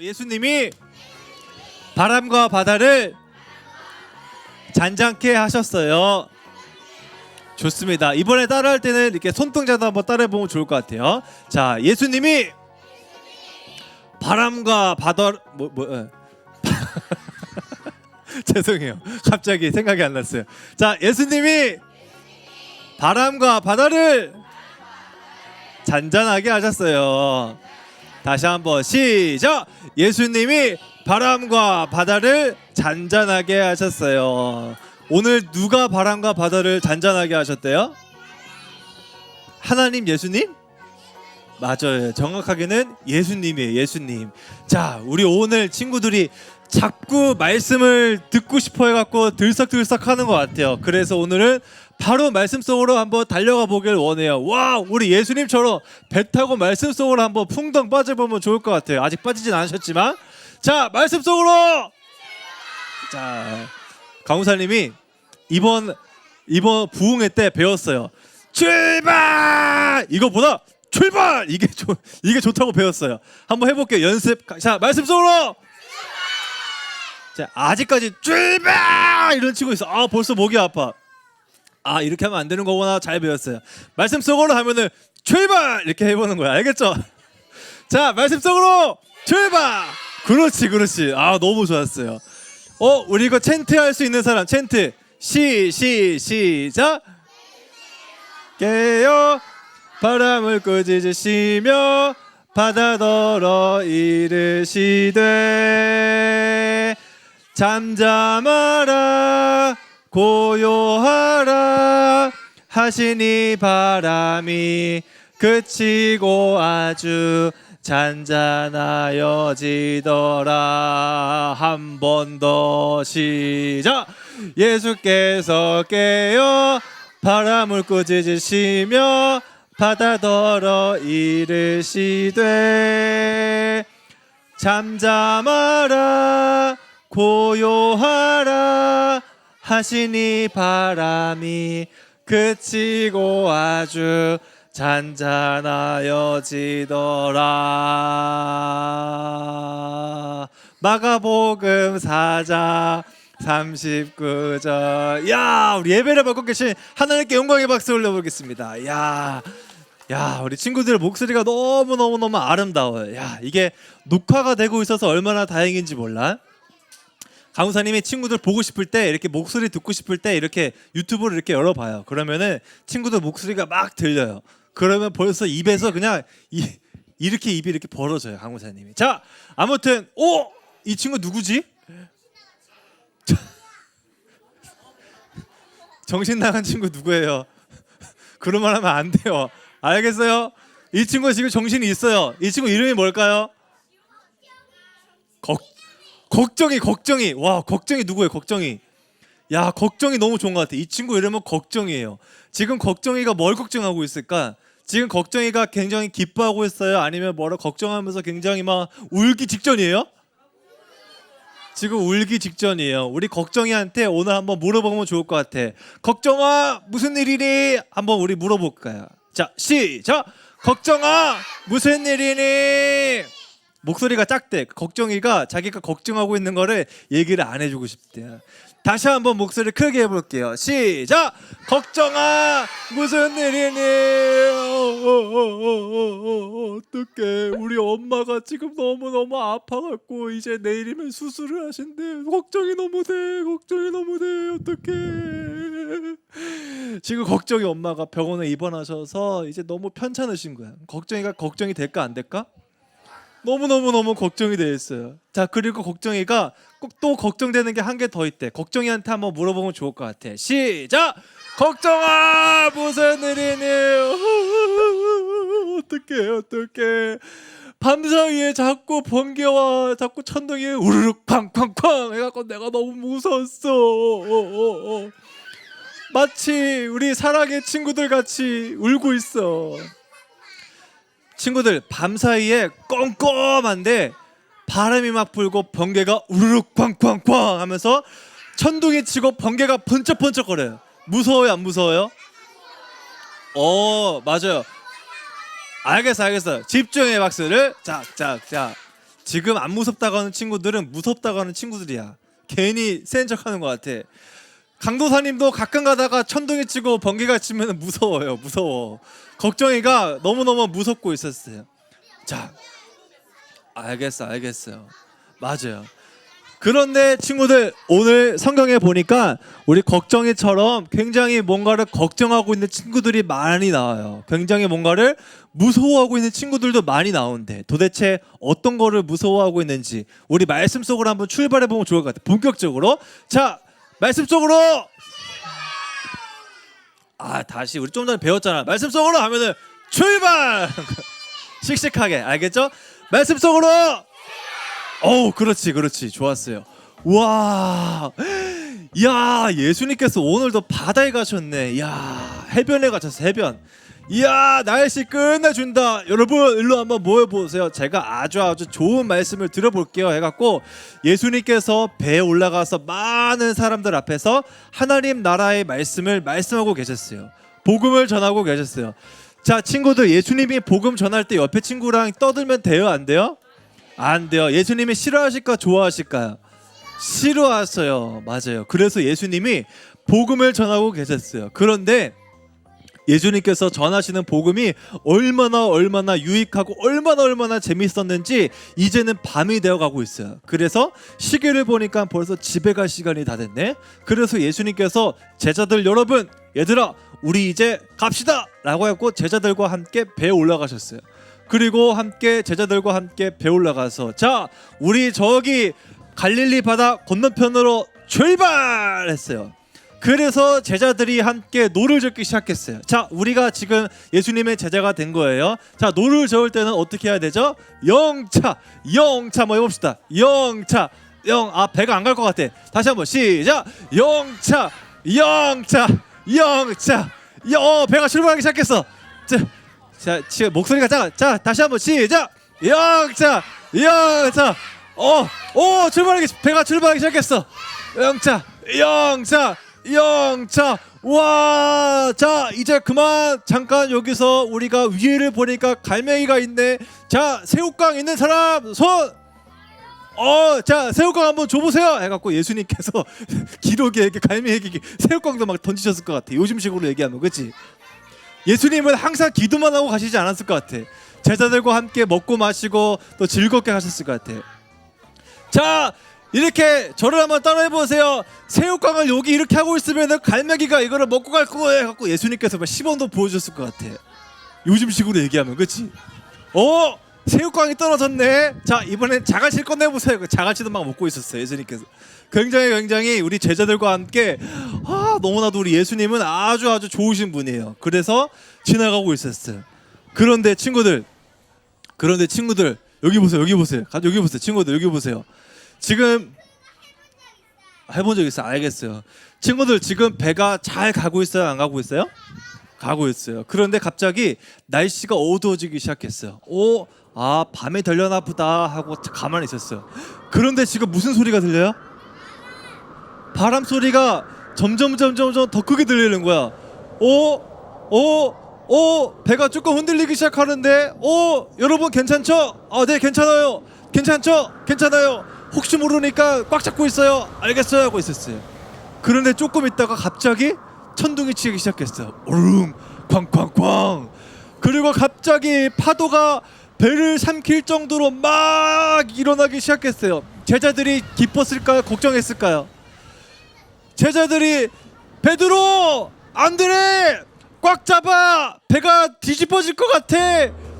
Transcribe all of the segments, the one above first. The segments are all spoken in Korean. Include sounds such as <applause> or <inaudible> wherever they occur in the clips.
예수님이 바람과 바다를 잔잔케 하셨어요. 좋습니다. 이번에 따라할 때는 이렇게 손동작도 한번 따라해 보면 좋을 것 같아요. 자, 예수님이 바람과 바다 뭐 뭐. 예. <laughs> 죄송해요. 갑자기 생각이 안 났어요. 자, 예수님이 바람과 바다를 잔잔하게 하셨어요. 다시 한번 시작. 예수님이 바람과 바다를 잔잔하게 하셨어요. 오늘 누가 바람과 바다를 잔잔하게 하셨대요? 하나님 예수님? 맞아요. 정확하게는 예수님이에요. 예수님. 자, 우리 오늘 친구들이 자꾸 말씀을 듣고 싶어 해갖고 들썩들썩 하는 것 같아요. 그래서 오늘은 바로 말씀 속으로 한번 달려가 보길 원해요. 와, 우리 예수님처럼 배 타고 말씀 속으로 한번 풍덩 빠져보면 좋을 것 같아요. 아직 빠지진 않으셨지만. 자, 말씀 속으로! 자, 강우사님이 이번, 이번 부흥회 때 배웠어요. 출발! 이거보다 출발! 이게 좋, 이게 좋다고 배웠어요. 한번 해볼게요. 연습. 자, 말씀 속으로! 자, 아직까지 출발! 이런 치고 있어. 아, 벌써 목이 아파. 아, 이렇게 하면 안 되는 거구나. 잘 배웠어요. 말씀 속으로 하면은 출발! 이렇게 해보는 거야. 알겠죠? <laughs> 자, 말씀 속으로 출발! 그렇지, 그렇지. 아, 너무 좋았어요. 어, 우리 이거 챈트 할 수 있는 사람, 챈트. 시, 시, 시작! 깨요 바람을 꾸짖으시며 바다 더러 이르시되 잠잠하라 고요하라 하시니 바람이 그치고 아주 잔잔하여지더라. 한 번 더 시작. 예수께서 깨어 바람을 꾸짖으시며 바다더러 이르시되 잠잠하라 고요하라 하시니 바람이 그치고 아주 잔잔하여지더라 마가복음 4장 39절 야 우리 예배를 받고 계신 하나님께 영광의 박수 올려보겠습니다 야 야, 우리 친구들 목소리가 너무 너무 너무 아름다워요. 야, 이게 녹화가 되고 있어서 얼마나 다행인지 몰라. 강우사님이 친구들 보고 싶을 때 이렇게 목소리 듣고 싶을 때 이렇게 유튜브를 이렇게 열어봐요. 그러면은 친구들 목소리가 막 들려요. 그러면 벌써 입에서 그냥 이, 이렇게 입이 이렇게 벌어져요. 강우사님이. 자, 아무튼 오, 이 친구 누구지? <laughs> 정신 나간 친구 누구예요? <laughs> 그런 말 하면 안 돼요. 알겠어요? 이 친구 지금 정신이 있어요. 이 친구 이름이 뭘까요? 걱 걱정이 걱정이 와 걱정이 누구예요? 걱정이 야 걱정이 너무 좋은 것 같아. 이 친구 이름은 걱정이에요. 지금 걱정이가 뭘 걱정하고 있을까? 지금 걱정이가 굉장히 기뻐하고 있어요? 아니면 뭐라 걱정하면서 굉장히 막 울기 직전이에요? 지금 울기 직전이에요. 우리 걱정이한테 오늘 한번 물어보면 좋을 것 같아. 걱정아 무슨 일이니? 한번 우리 물어볼까요? 자 시작. 걱정아 무슨 일이니? 목소리가 작대. 걱정이가 자기가 걱정하고 있는 거를 얘기를 안 해주고 싶대요. 다시 한번 목소리 크게 해볼게요. 시작. 걱정아 무슨 일이니? 어, 어어어 어 어 어떡해. 우리 엄마가 지금 너무 너무 아파갖고 이제 내일이면 수술을 하신대. 걱정이 너무 돼. 걱정이 너무 돼. 어떡해. 지금 걱정이 엄마가 병원에 입원하셔서 이제 너무 편찮으신 거야. 걱정이가 걱정이 될까 안 될까? 너무 너무 너무 걱정이 돼 있어요. 자 그리고 걱정이가 꼭 또 걱정되는 게 한 개 더 있대. 걱정이한테 한번 물어보면 좋을 것 같아. 시작. 걱정아 무슨 일이니? <laughs> 어떡해 어떡해. 밤사이에 자꾸 번개와 자꾸 천둥이 우르륵 쾅쾅쾅 해갖고 내가 너무 무서웠어. 어, 어, 어. 마치 우리 사랑의 친구들 같이 울고 있어. 친구들 밤 사이에 껌껌한데 바람이 막 불고 번개가 우르륵 쾅쾅쾅 하면서 천둥이 치고 번개가 번쩍번쩍거려요. 무서워요, 안 무서워요? 어, 맞아요. 알겠어, 알겠어. 집중해 박수를. 자. 지금 안 무섭다고 하는 친구들은 무섭다고 하는 친구들이야. 괜히 센 척하는 것 같아. 강도사님도 가끔 가다가 천둥이 치고 번개가 치면 무서워요. 무서워. 걱정이가 너무 너무 무섭고 있었어요. 자, 알겠어, 알겠어요. 맞아요. 그런데 친구들 오늘 성경에 보니까 우리 걱정이처럼 굉장히 뭔가를 걱정하고 있는 친구들이 많이 나와요. 굉장히 뭔가를 무서워하고 있는 친구들도 많이 나오는데 도대체 어떤 거를 무서워하고 있는지 우리 말씀 속으로 한번 출발해 보면 좋을 것 같아요. 본격적으로 자 말씀 속으로 아 다시 우리 좀 전에 배웠잖아. 말씀 속으로 하면은 출발 <laughs> 씩씩하게 알겠죠? 말씀 속으로 어우 그렇지 그렇지 좋았어요 와, 야 예수님께서 오늘도 바다에 가셨네. 야 해변에 가셨어 해변. 이야 날씨 끝내준다. 여러분 일로 한번 모여 보세요. 제가 아주 아주 좋은 말씀을 들어볼게요. 해갖고 예수님께서 배에 올라가서 많은 사람들 앞에서 하나님 나라의 말씀을 말씀하고 계셨어요. 복음을 전하고 계셨어요. 자 친구들 예수님이 복음 전할 때 옆에 친구랑 떠들면 돼요 안 돼요? 안 돼요. 예수님이 싫어하실까 좋아하실까요? 싫어하세요. 맞아요. 그래서 예수님이 복음을 전하고 계셨어요. 그런데 예수님께서 전하시는 복음이 얼마나 얼마나 유익하고 얼마나 얼마나 재밌었는지 이제는 밤이 되어 가고 있어요. 그래서 시계를 보니까 벌써 집에 갈 시간이 다 됐네. 그래서 예수님께서 제자들 여러분, 얘들아, 우리 이제 갑시다 라고 했고 제자들과 함께 배에 올라가셨어요. 그리고 함께 제자들과 함께 배 올라가서 자, 우리 저기 갈릴리 바다 건너편으로 출발했어요. 그래서 제자들이 함께 노를 젓기 시작했어요. 자, 우리가 지금 예수님의 제자가 된 거예요. 자, 노를 저을 때는 어떻게 해야 되죠? 영차, 영차 뭐 해봅시다. 영차, 영. 아 배가 안 갈 것 같아. 다시 한번 시작. 영차, 영차, 영차. 여, 어, 배가 출발하기 시작했어. 자, 자, 지금 목소리가 작아. 자, 다시 한번 시작. 영차, 영차. 어, 오, 출발하기 배가 출발하기 시작했어. 영차, 영차, 영차. 와, 자, 이제 그만 잠깐 여기서 우리가 위에를 보니까 갈매기가 있네. 자, 새우깡 있는 사람 손. 어, 자, 새우깡 한번 줘보세요. 해갖고 예수님께서 <laughs> 기록에 갈매기 새우깡도 막 던지셨을 것 같아. 요즘식으로 얘기하면, 그렇지? 예수님은 항상 기도만 하고 가시지 않았을 것 같아. 제자들과 함께 먹고 마시고 또 즐겁게 가셨을 것 같아. 자, 이렇게 저를 한번 따라해 보세요. 새우깡을 여기 이렇게 하고 있으면 갈매기가 이거를 먹고 갈 거예요. 갖고 예수님께서 막 10원도 보여줬을 것 같아. 요즘식으로 얘기하면, 그렇지? 어, 새우깡이 떨어졌네. 자, 이번엔 자갈치 꺼내 보세요. 그 자갈치도 막 먹고 있었어요. 예수님께서. 굉장히 굉장히 우리 제자들과 함께 아, 너무나도 우리 예수님은 아주 아주 좋으신 분이에요. 그래서 지나가고 있었어요. 그런데 친구들, 그런데 친구들 여기 보세요. 여기 보세요. 가- 여기 보세요. 친구들 여기 보세요. 지금 해본 적 있어요? 알겠어요. 친구들 지금 배가 잘 가고 있어요? 안 가고 있어요? 가고 있어요. 그런데 갑자기 날씨가 어두워지기 시작했어요. 오, 아 밤에 되려나 보다 하고 가만히 있었어요. 그런데 지금 무슨 소리가 들려요? 바람 소리가 점점 점점 점 더 크게 들리는 거야. 오, 오, 오, 배가 조금 흔들리기 시작하는데, 오, 여러분 괜찮죠? 아, 네, 괜찮아요. 괜찮죠? 괜찮아요. 혹시 모르니까 꽉 잡고 있어요. 알겠어요 하고 있었어요. 그런데 조금 있다가 갑자기 천둥이 치기 시작했어요. 오릉, 쾅쾅쾅. 그리고 갑자기 파도가 배를 삼킬 정도로 막 일어나기 시작했어요. 제자들이 기뻤을까요? 걱정했을까요? 제자들이 베드로 안드레 꽉 잡아 배가 뒤집어질 것 같아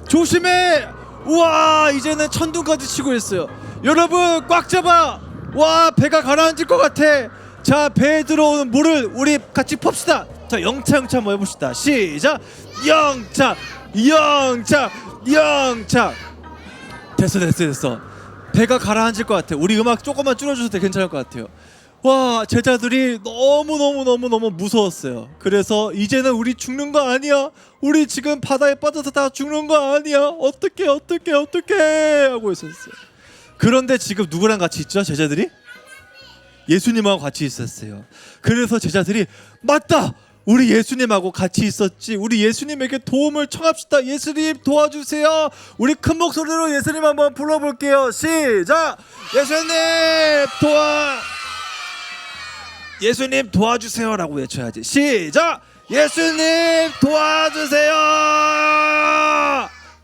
조심해 우와 이제는 천둥까지 치고 있어요 여러분 꽉 잡아. 와 배가 가라앉을 것 같아. 자 배에 들어오는 물을 우리 같이 풉시다. 자 영차 영차 한번 해봅시다. 시작. 영차 영차 영차. 됐어 됐어 됐어. 배가 가라앉을 것 같아. 우리 음악 조금만 돼. 괜찮을 것 같아요. 와 제자들이 너무 너무 너무 너무 무서웠어요. 그래서 이제는 우리 죽는 거 아니야? 우리 지금 바다에 빠져서 다 죽는 거 아니야? 어떻게 어떻게 어떻게 하고 있었어요 그런데 지금 누구랑 같이 있죠 제자들이 예수님하고 같이 있었어요 그래서 제자들이 맞다 우리 예수님하고 같이 있었지. 우리 예수님에게 도움을 청합시다. 예수님 도와주세요. 우리 큰 목소리로 예수님 한번 불러볼게요. 시작. 예수님 도와. 예수님 도와주세요라고 외쳐야지. 시작. 예수님 도와주세요.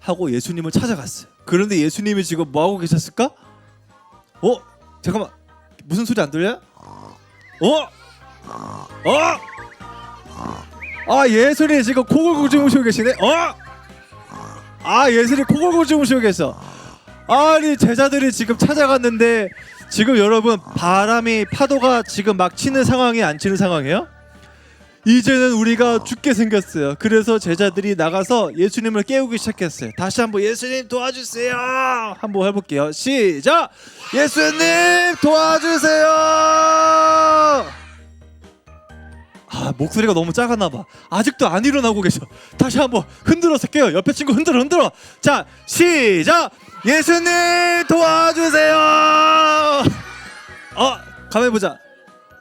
하고 예수님을 찾아갔어요. 그런데 예수님이 지금 뭐 하고 계셨을까? 어? 잠깐만. 무슨 소리 안 들려? 어? 어? 아 예술이 지금 코골고 주무시고 계시네. 어? 아 예술이 코골고 주무시고 계셔. 아니 제자들이 지금 찾아갔는데 지금 여러분 바람이 파도가 지금 막 치는 상황이 안 치는 상황이에요? 이제는 우리가 죽게 생겼어요. 그래서 제자들이 나가서 예수님을 깨우기 시작했어요. 다시 한번 예수님 도와주세요. 한번 해볼게요. 시작. 예수님 도와주세요. 아 목소리가 너무 작았나 봐. 아직도 안 일어나고 계셔. 다시 한번 흔들어서 깨요. 옆에 친구 흔들어 흔들어. 자 시작. 예수님 도와주세요. 어 가만 보자.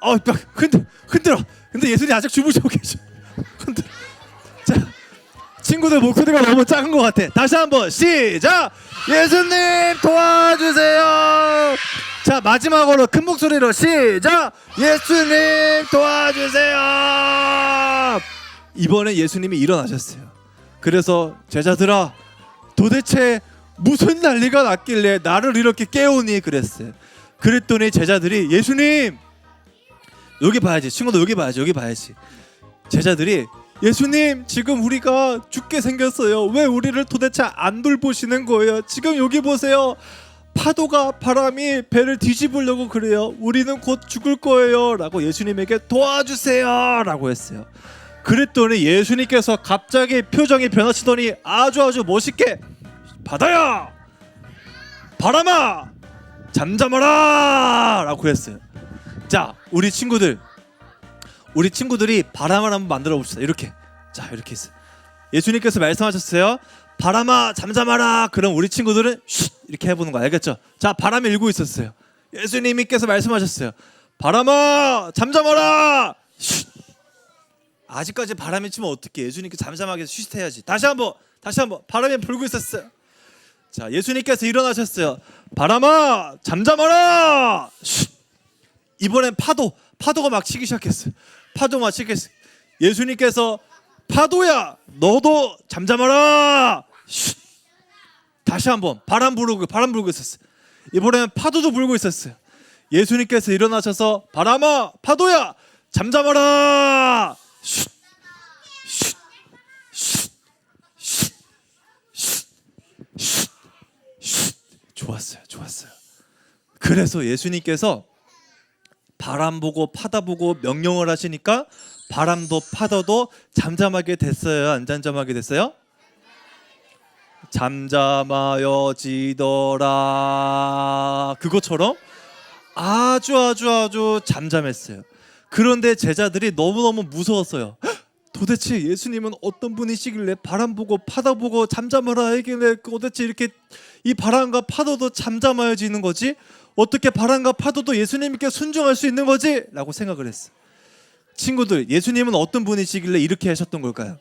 어막 흔들 흔들어. 근데 예수님 아직 주무시고 계셔. 흔들어. 자 친구들 목소리가 너무 작은 것 같아. 다시 한번 시작. 예수님 도와주세요. 자 마지막으로 큰 목소리로 시작. 예수님 도와주세요. 이번에 예수님이 일어나셨어요. 그래서 제자들아 도대체 무슨 난리가 났길래 나를 이렇게 깨우니 그랬어요. 그랬더니 제자들이 예수님 여기 봐야지. 친구들 여기 봐야지. 여기 봐야지. 제자들이 예수님 지금 우리가 죽게 생겼어요. 왜 우리를 도대체 안 돌보시는 거예요? 지금 여기 보세요. 파도가 바람이 배를 뒤집으려고 그래요. 우리는 곧 죽을 거예요. 라고 예수님에게 도와주세요. 라고 했어요. 그랬더니 예수님께서 갑자기 표정이 변하시더니 아주 아주 멋있게 바다야 바람아! 잠잠하라! 라고 했어요 자 우리 친구들. 우리 친구들이 바람을 한번 만들어 봅시다. 이렇게. 자 이렇게 있어 예수님께서 말씀하셨어요. 바람아 잠잠하라. 그럼 우리 친구들은 쉿! 이렇게 해보는 거 알겠죠? 자 바람이 일고 있었어요. 예수님께서 말씀하셨어요. 바람아 잠잠하라! 쉿! 아직까지 바람이 치면 어떻게 예수님께 잠잠하게 쉬시해야지. 다시 한번 다시 한번. 바람이 불고 있었어요. 자 예수님께서 일어나셨어요. 바람아 잠잠하라! 쉿 이번엔 파도 파도가 막 치기 시작했어요 파도 막 치기 시작 예수님께서 파도야 너도 잠잠하라 쉿. 다시 한번 바람 부르고 바람 불고 있었어요 이번에는 파도도 불고 있었어요 예수님께서 일어나셔서 바람아 파도야 잠잠하라 쉿. 쉿. 쉿. 쉿. 쉿. 쉿. 쉿. 좋았어요 좋았어요 그래서 예수님께서 바람 보고 파다 보고 명령을 하시니까 바람도 파도도 잠잠하게 됐어요. 안 잠잠하게 됐어요? 잠잠하여 지더라. 그것처럼 아주 아주 아주 잠잠했어요. 그런데 제자들이 너무너무 무서웠어요. 헉! 도대체 예수님은 어떤 분이시길래 바람 보고 파다 보고 잠잠하라 하길래 도대체 이렇게 이 바람과 파도도 잠잠하여지는 거지? 어떻게 바람과 파도도 예수님께 순종할 수 있는 거지? 라고 생각을 했어. 친구들, 예수님은 어떤 분이시길래 이렇게 하셨던 걸까요?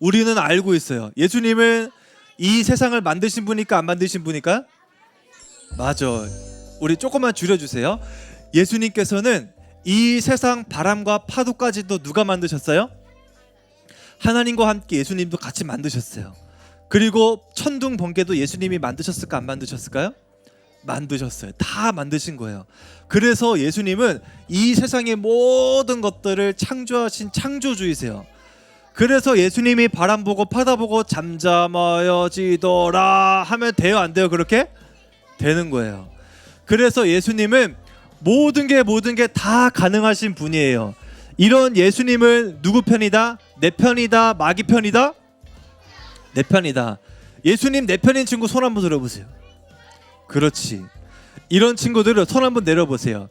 우리는 알고 있어요. 예수님은 이 세상을 만드신 분이니까 안 만드신 분이니까? 맞아. 우리 조금만 줄여주세요. 예수님께서는 이 세상 바람과 파도까지도 누가 만드셨어요? 하나님과 함께 예수님도 같이 만드셨어요. 그리고 천둥 번개도 예수님이 만드셨을까 안 만드셨을까요? 만드셨어요. 다 만드신 거예요. 그래서 예수님은 이 세상의 모든 것들을 창조하신 창조주이세요. 그래서 예수님이 바람 보고 파다 보고 잠잠하여지더라 하면 돼요 안 돼요 그렇게 되는 거예요. 그래서 예수님은 모든 게 모든 게 다 가능하신 분이에요. 이런 예수님은 누구 편이다? 내 편이다? 마귀 편이다? 내 편이다. 예수님 내 편인 친구 손 한번 들어보세요. 그렇지. 이런 친구들은 손 한번 내려보세요.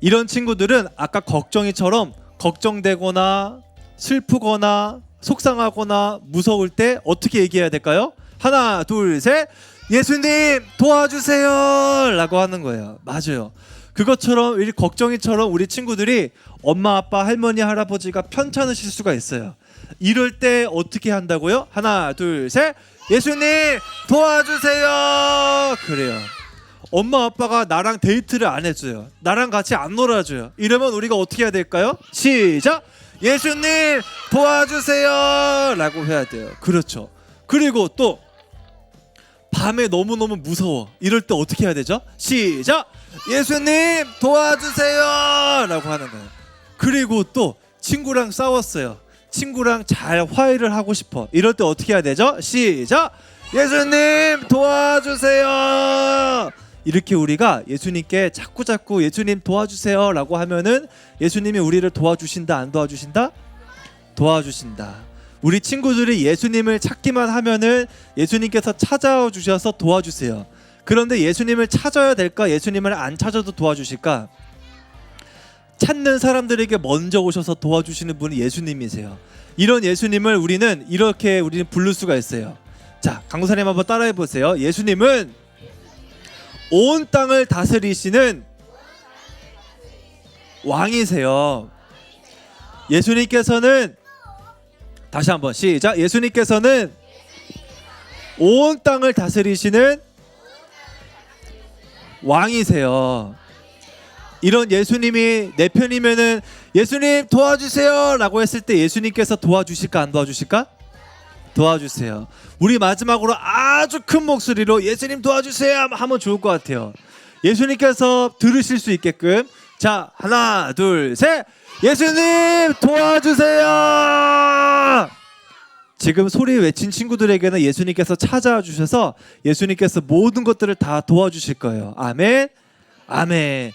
이런 친구들은 아까 걱정이처럼 걱정되거나 슬프거나 속상하거나 무서울 때 어떻게 얘기해야 될까요? 하나, 둘, 셋. 예수님 도와주세요. 라고 하는 거예요. 맞아요. 그것처럼 이 걱정이처럼 우리 친구들이 엄마 아빠 할머니 할아버지가 편찮으실 수가 있어요. 이럴 때 어떻게 한다고요? 하나 둘 셋. 예수님 도와주세요. 그래요. 엄마 아빠가 나랑 데이트를 안 해줘요. 나랑 같이 안 놀아줘요. 이러면 우리가 어떻게 해야 될까요? 시작. 예수님 도와주세요.라고 해야 돼요. 그렇죠. 그리고 또 밤에 너무 너무 무서워. 이럴 때 어떻게 해야 되죠? 시작. 예수님 도와주세요.라고 하는 거예요. 그리고 또 친구랑 싸웠어요. 친구랑 잘 화해를 하고 싶어. 이럴 때 어떻게 해야 되죠? 시작. 예수님 도와주세요. 이렇게 우리가 예수님께 자꾸 자꾸 예수님 도와주세요라고 하면은 예수님이 우리를 도와주신다 안 도와주신다? 도와주신다. 우리 친구들이 예수님을 찾기만 하면은 예수님께서 찾아와 주셔서 도와주세요. 그런데 예수님을 찾아야 될까? 예수님을 안 찾아도 도와주실까? 찾는 사람들에게 먼저 오셔서 도와주시는 분이 예수님이세요. 이런 예수님을 우리는 이렇게 우리는 부를 수가 있어요. 자, 강구사님 한번 따라해 보세요. 예수님은 온 땅을 다스리시는 왕이세요. 예수님께서는 다시 한번 시작. 예수님께서는 온 땅을 다스리시는 왕이세요. 이런 예수님이 내 편이면은 예수님 도와주세요라고 했을 때 예수님께서 도와주실까 안 도와주실까? 도와주세요. 우리 마지막으로 아주 큰 목소리로 예수님 도와주세요 하면 좋을 것 같아요. 예수님께서 들으실 수 있게끔 자 하나 둘 셋 예수님 도와주세요. 지금 소리 외친 친구들에게는 예수님께서 찾아와 주셔서 예수님께서 모든 것들을 다 도와주실 거예요. 아멘. 아멘.